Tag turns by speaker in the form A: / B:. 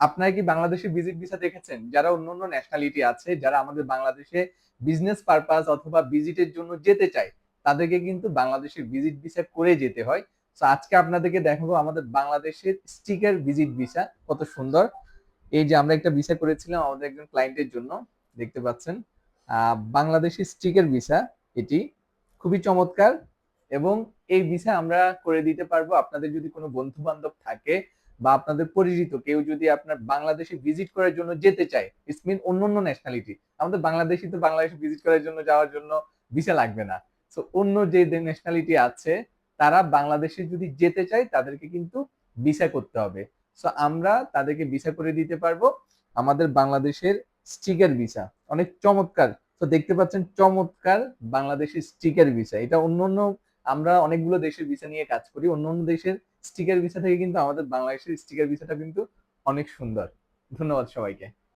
A: আপনারা কি বাংলাদেশে ভিজিট ভিসা দেখেছেন? যারা অন্য অন্য ন্যাশনালিটি আছে যারা আমাদের বাংলাদেশে বিজনেস পারপাস অথবা ভিজিটের জন্য যেতে চায় তাদেরকে কিন্তু বাংলাদেশে ভিজিট ভিসা করে যেতে হয়। তো আজকে আপনাদেরকে দেখাবো আমাদের বাংলাদেশের স্টিকার ভিজিট ভিসা কত সুন্দর। এই যে আমরা একটা ভিসা করেছিলাম আমাদের একজন ক্লায়েন্টের জন্য দেখতে পাচ্ছেন। আহ, বাংলাদেশি স্টিকার ভিসা এটি। খুবই চমৎকার। এবং এই ভিসা আমরা করে দিতে পারব। আপনাদের যদি কোনো বন্ধু বান্ধব থাকে বা আপনাদের পরিচিত, কেউ যদি আপনার বাংলাদেশে ভিজিট করার জন্য যেতে চায় ইটস মিন অন্য অন্য ন্যাশনালিটি আমাদের বাংলাদেশি তো বাংলাদেশে ভিজিট করার জন্য যাওয়ার জন্য ভিসা লাগবে না। তো অন্য যে ন্যাশনালিটি আছে, তারা বাংলাদেশে যদি যেতে চায়, তাদেরকে কিন্তু ভিসা করতে হবে। সো আমরা তাদেরকে ভিসা করে দিতে পারব আমাদের বাংলাদেশের স্টিকার ভিসা অনেক চমৎকার। তো দেখতে পাচ্ছেন চমৎকার বাংলাদেশের স্টিকার ভিসা এটা অন্য অন্য আমরা অনেকগুলো দেশের ভিসা নিয়ে কাজ করি, অন্য অন্য দেশের স্টিকার ভিসা থেকে কিন্তু আমাদের বাংলাদেশের স্টিকার ভিসাটা কিন্তু অনেক সুন্দর। ধন্যবাদ সবাইকে।